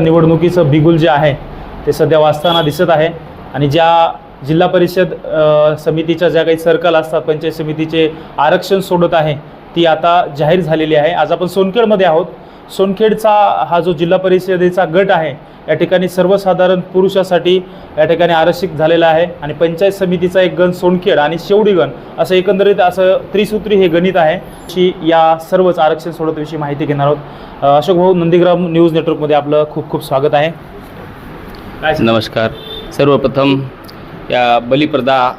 निवडणुकीचं बिगुल जे आहे ते सध्या वाचताना दिसत आहे. आणि ज्या जिल्हा परिषद समितीच्या ज्या काही सर्कल असतात पंचायत समितीचे आरक्षण सोडत आहे ती आता जाहीर झालेली आहे. आज आपण सोनखेडमध्ये आहोत. सोनखेडचा हा जो जिल्हा परिषदेचा गट आहे या ठिकाणी सर्वसाधारण पुरुषासाठी या ठिकाणी आरक्षित झालेला आहे आणि पंचायत समितीचा एक गण सोनखेड आणि शेवडी गण असं एकंदरीत असं त्रिसूत्री हे गणित आहे अशी या सर्वच आरक्षण सोडतविषयी माहिती घेणार आहोत. अशोक भाऊ नंदीग्राम न्यूज नेटवर्कमध्ये आपलं खूप खूप स्वागत आहे. काय नमस्कार. सर्वप्रथम या बलिप्रदा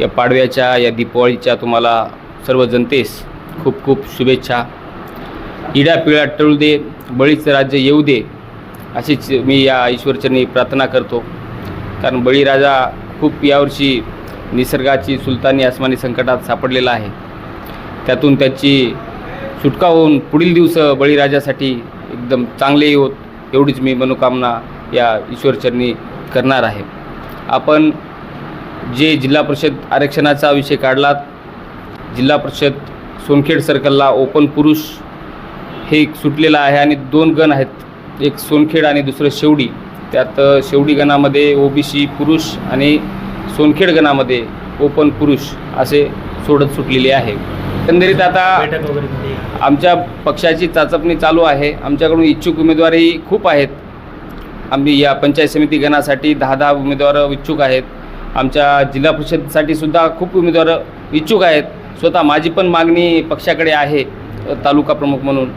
या पाडव्याच्या या दीपावळीच्या तुम्हाला सर्व जनतेस खूप खूप शुभेच्छा. इडा पिळा टळू दे बळीचं राज्य येऊ दे अशीच मी या ईश्वरचरणी प्रार्थना करतो. कारण बळीराजा खूप यावर्षी निसर्गाची सुलतानी आसमानी संकटात सापडलेला आहे. त्यातून त्याची सुटका होऊन पुढील दिवस बळीराजासाठी एकदम चांगले होत एवढीच मी मनोकामना या ईश्वरचरणी करणार आहे. आपण जे जिल्हा परिषद आरक्षणाचा विषय काढलात जिल्हा परिषद सोनखेड सर्कलला ओपन पुरुष हे एक सुटलेलं आहे आणि दोन गण आहेत. एक सोनखेड आणि दुसरं शेवडी. त्यात शेवडी गणामध्ये ओबीसी पुरुष आणि सोनखेड गणामध्ये ओपन पुरुष असे सोडत सुटलेले आहे. एकंदरीत आता. आमच्या पक्षाची चाचपणी चालू आहे. आमच्याकडून इच्छुक उमेदवारही खूप आहेत. आम्ही या पंचायत समिती गणासाठी दहा दहा उमेदवार इच्छुक आहेत. आमच्या जिल्हा परिषदसाठी सुद्धा खूप उमेदवार इच्छुक आहेत. स्वतः माझी पण मागणी पक्षाकडे आहे तालुका प्रमुख म्हणून.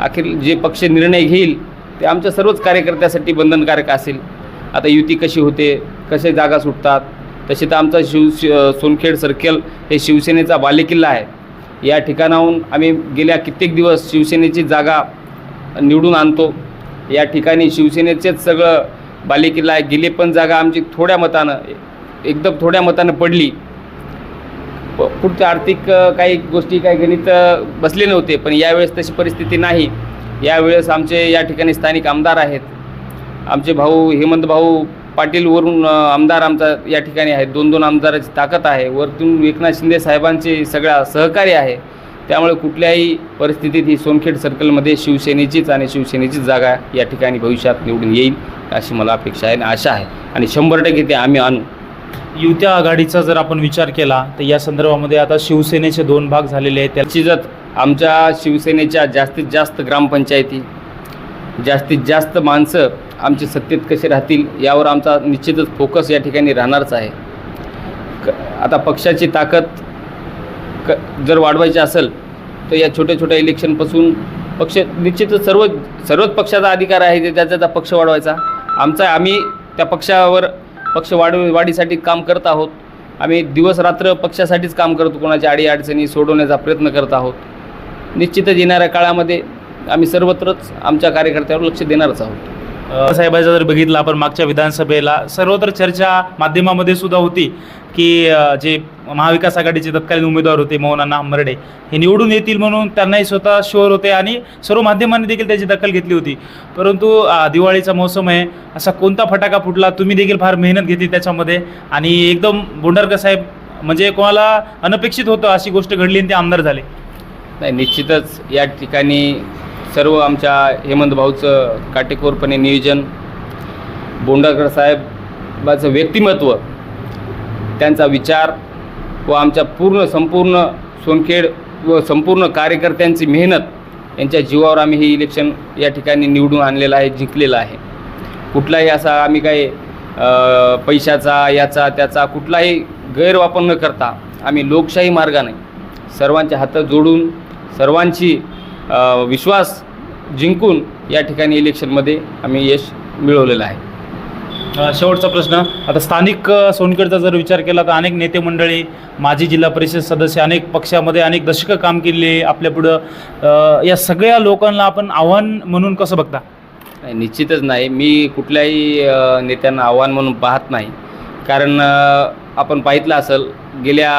अखेर जे पक्ष निर्णय घेईल ते आमच्या सर्वच कार्यकर्त्यासाठी बंधनकारक असेल. आता युती कशी होते कसे जागा सुटतात तसे तर आमचा शिव सोनखेड सर्कल हे शिवसेनेचा बालेकिल्ला आहे. या ठिकाणाहून आम्ही गेल्या कित्येक दिवस शिवसेनेची जागा निवडून आणतो. या ठिकाणी शिवसेनेचेच सगळं बालेकिल्ला आहे. गेले पण जागा आमची थोड्या मतानं एकदम थोड्या मतानं पडली. पुढचं पुढच्या आर्थिक काही गोष्टी काही गणित बसले नव्हते पण यावेळेस तशी परिस्थिती नाही. यावेळेस आमचे या ठिकाणी स्थानिक आमदार आहेत. आमचे भाऊ हेमंत भाऊ पाटीलवरून आमदार आमचा या ठिकाणी आहेत दोन दोन आमदाराची ताकद आहे. वरतून एकनाथ शिंदे साहेबांचे सगळा सहकार्य आहे. त्यामुळे कुठल्याही परिस्थितीत ही सोनखेड सर्कलमध्ये शिवसेनेचीच आणि शिवसेनेचीच जागा या ठिकाणी भविष्यात निवडून येईल अशी मला अपेक्षा आहे आणि आशा आहे. आणि शंभर टक्के ते आम्ही आणू. युत्या आघाडीचा जर आपण विचार केला तर या संदर्भामध्ये आता शिवसेनेचे दोन भाग झालेले आहेत. त्याची जर आमच्या शिवसेनेच्या जास्तीत जास्त ग्रामपंचायती जास्तीत जास्त माणसं आमचे सत्तेत कसे राहतील यावर आमचा निश्चितच फोकस या ठिकाणी राहणारच आहे. क आता पक्षाची ताकद क जर वाढवायची असेल तर या छोट्या छोट्या इलेक्शनपासून पक्ष निश्चितच सर्व सर्वच पक्षाचा अधिकार आहे त्याचा त्याचा पक्ष वाढवायचा. आमचा आम्ही त्या पक्षावर पक्ष वाढ वाढीसाठी काम करत आहोत. आम्ही दिवसरात्र पक्षासाठीच काम करतो कोणाच्या अडी अडचणी सोडवण्याचा प्रयत्न करत आहोत. निश्चितच येणाऱ्या काळामध्ये आम्ही सर्वत्रच आमच्या कार्यकर्त्यावर लक्ष देणारच आहोत. साहेबाचा जर बघितलं आपण मागच्या विधानसभेला सर्वत्र चर्चा माध्यमामध्ये सुद्धा होती की जे महाविकास आघाडीचे तत्कालीन उमेदवार होते मोहन हंबर्डे हे निवडून येतील म्हणून त्यांनाही स्वतः शुअर होते आणि सर्व माध्यमांनी देखील त्याची दखल घेतली होती. परंतु दिवाळीचा मोसम आहे असा कोणता फटाका फुटला तुम्ही देखील फार मेहनत घेतली त्याच्यामध्ये आणि एकदम बोंडारकर साहेब म्हणजे कोणाला अनपेक्षित होतं अशी गोष्ट घडली आणि ते आमदार झाले? नाही निश्चितच या ठिकाणी सर्व आमच्या हेमंत भाऊचं काटेकोरपणे नियोजन बोंडाकर साहेबाचं व्यक्तिमत्व त्यांचा विचार व आमच्या पूर्ण संपूर्ण सोनखेड व संपूर्ण कार्यकर्त्यांची मेहनत यांच्या जीवावर आम्ही हे इलेक्शन या ठिकाणी निवडून आणलेलं आहे जिंकलेलं आहे. कुठलाही असा आम्ही काही पैशाचा याचा त्याचा कुठलाही गैरवापर न करता आम्ही लोकशाही मार्गाने सर्वांच्या हात जोडून सर्वांची विश्वास जिंकून या ठिकाणी इलेक्शनमध्ये आम्ही यश मिळवलेलं आहे. शेवटचा प्रश्न. आता स्थानिक अ, सोनखेडचा जर विचार केला तर अनेक नेते मंडळी माजी जिल्हा परिषद सदस्य अनेक पक्षामध्ये अनेक दशकं काम केले आपल्या पुढं. या सगळ्या लोकांना आपण आव्हान म्हणून कसं बघता? नाही, निश्चितच नाही. मी कुठल्याही नेत्यांना आव्हान म्हणून पाहत नाही. कारण आपण पाहितलं असेल गेल्या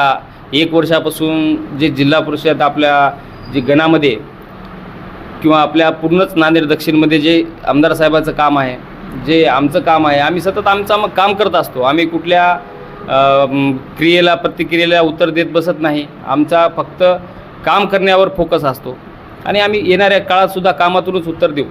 एक वर्षापासून जे जिल्हा परिषद आपल्या जे गणामध्ये किंवा आपल्या पूर्णच नांदेड दक्षिणमध्ये जे आमदार साहेबाचं काम आहे जे आमचं काम आहे आम्ही सतत आमचं मग काम करत असतो. आम्ही कुठल्या क्रियेला प्रतिक्रियेला उत्तर देत बसत नाही. आमचा फक्त काम करण्यावर फोकस असतो. आणि आम्ही येणाऱ्या काळातसुद्धा कामातूनच उत्तर देऊ.